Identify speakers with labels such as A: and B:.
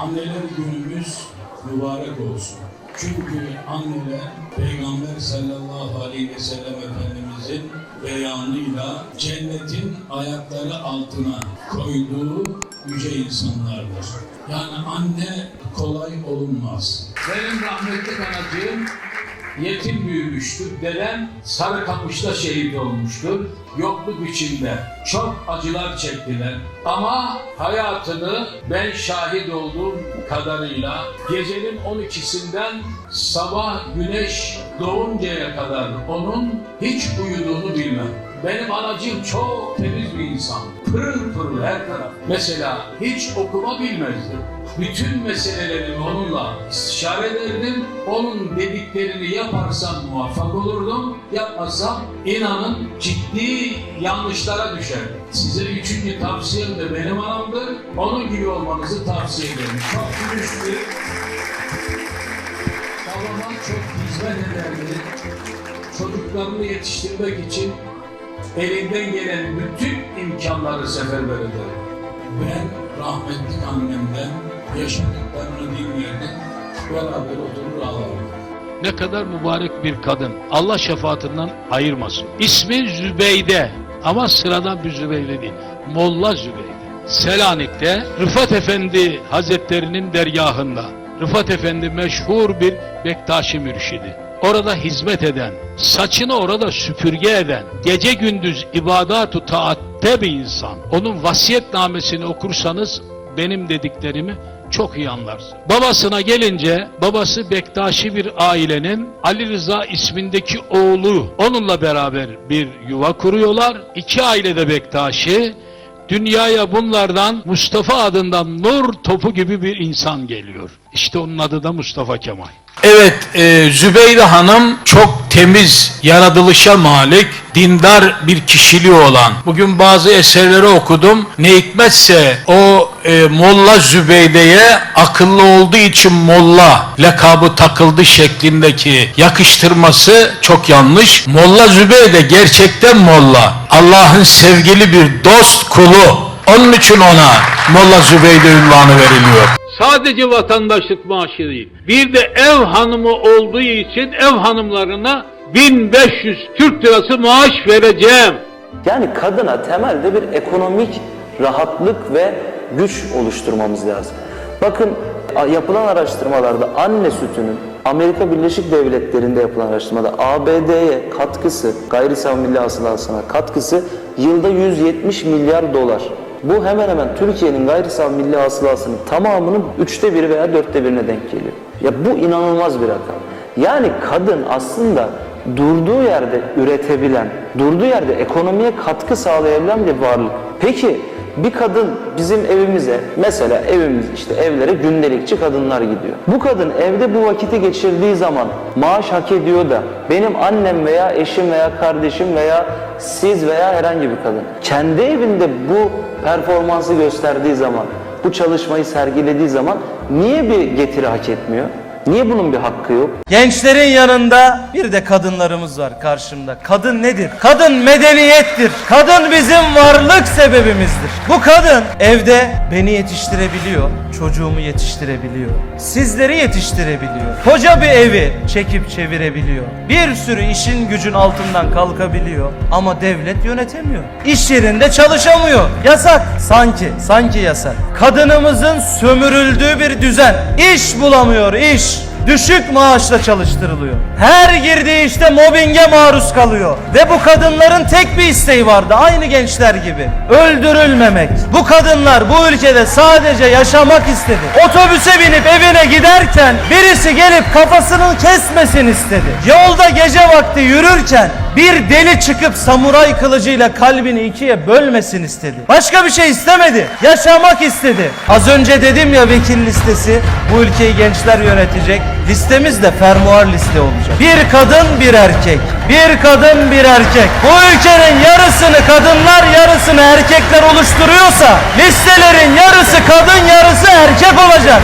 A: Anneler günümüz mübarek olsun. Çünkü anneler Peygamber sallallahu aleyhi ve sellem Efendimizin beyanıyla cennetin ayakları altına koyduğu yüce insanlardır. Yani anne kolay olunmaz. Benim rahmetli anacığım yetim büyümüştür. Dedem Sarıkamış'ta şehit olmuştur. Yokluk içinde çok acılar çektiler. Ama hayatını ben şahit olduğum kadarıyla gecenin 12'sinden sabah güneş doğuncaya kadar onun hiç uyuduğunu bilmem. Benim anacığım çok temiz bir insan. Pırıl pırıl her taraf. Mesela hiç okuma bilmezdi. Bütün meselelerimi onunla istişare ederdim. Onun dediklerini yaparsam muvaffak olurdum. Yapmazsam inanın ciddi yanlışlara düşer. Size üçüncü tavsiyem de benim anamdır. Onun gibi olmanızı tavsiye ederim. Çok dürüsttü. Babama çok hizmet ederdi. Çocuklarını yetiştirmek için elinden gelen bütün imkanları seferber eder. Ben rahmetli annemden yaşadıklarını dinlerdim. Beraber oturur ağlardık.
B: Ne kadar mübarek bir kadın. Allah şefaatinden ayırmasın. İsmi Zübeyde ama sıradan bir Zübeyde değil. Molla Zübeyde. Selanik'te Rıfat Efendi Hazretlerinin dergahında. Rıfat Efendi meşhur bir Bektaşi mürşidi. Orada hizmet eden, saçını orada süpürge eden, gece gündüz ibadatu taatte bir insan. Onun vasiyetnamesini okursanız benim dediklerimi çok iyi anlarsın. Babasına gelince babası Bektaşi bir ailenin Ali Rıza ismindeki oğlu onunla beraber bir yuva kuruyorlar. İki ailede Bektaşi dünyaya bunlardan Mustafa adından nur topu gibi bir insan geliyor. İşte onun adı da Mustafa Kemal.
C: Evet, e, Zübeyde Hanım çok temiz, yaratılışa malik, dindar bir kişiliği olan. Bugün bazı eserleri okudum. Ne hikmetse o e, Molla Zübeyde'ye akıllı olduğu için Molla lakabı takıldı şeklindeki yakıştırması çok yanlış. Molla Zübeyde gerçekten Molla. Allah'ın sevgili bir dost kulu. Onun için ona Molla Zübeyde ünvanı veriliyor.
B: Sadece vatandaşlık maaşı değil. Bir de ev hanımı olduğu için ev hanımlarına 1500 Türk lirası maaş vereceğim.
D: Yani kadına temelde bir ekonomik rahatlık ve güç oluşturmamız lazım. Bakın yapılan araştırmalarda anne sütünün Amerika Birleşik Devletleri'nde yapılan araştırmada ABD'ye katkısı, gayri safi milli hasılasına katkısı yılda 170 milyar dolar. Bu hemen hemen Türkiye'nin gayri milli hasılasının tamamının üçte biri veya dörtte birine denk geliyor. Ya bu inanılmaz bir rakam. Yani kadın aslında durduğu yerde üretebilen, durduğu yerde ekonomiye katkı sağlayabilen bir varlık. Peki bir kadın bizim evimize, mesela evimiz işte evlere gündelikçi kadınlar gidiyor. Bu kadın evde bu vakiti geçirdiği zaman maaş hak ediyor da benim annem veya eşim veya kardeşim veya siz veya herhangi bir kadın kendi evinde bu performansı gösterdiği zaman, bu çalışmayı sergilediği zaman niye bir getiri hak etmiyor? Niye bunun bir hakkı yok?
E: Gençlerin yanında bir de kadınlarımız var karşımda. Kadın nedir? Kadın medeniyettir. Kadın bizim varlık sebebimizdir. Bu kadın evde beni yetiştirebiliyor, çocuğumu yetiştirebiliyor, sizleri yetiştirebiliyor. Koca bir evi çekip çevirebiliyor. Bir sürü işin gücün altından kalkabiliyor ama devlet yönetemiyor. İş yerinde çalışamıyor. Yasak. Sanki, sanki yasak. Kadınımızın sömürüldüğü bir düzen. İş bulamıyor, iş. Düşük maaşla çalıştırılıyor. Her girdiği işte mobbinge maruz kalıyor. Ve bu kadınların tek bir isteği vardı. Aynı gençler gibi. Öldürülmemek. Bu kadınlar bu ülkede sadece yaşamak istedi. Otobüse binip evine giderken birisi gelip kafasını kesmesin istedi. Yolda gece vakti yürürken bir deli çıkıp samuray kılıcıyla kalbini ikiye bölmesin istedi. Başka bir şey istemedi. Yaşamak istedi. Az önce dedim ya vekil listesi bu ülkeyi gençler yönetecek. Listemiz de fermuar liste olacak. Bir kadın bir erkek. Bir kadın bir erkek. Bu ülkenin yarısını kadınlar yarısını erkekler oluşturuyorsa listelerin yarısı kadın yarısı erkek olacak.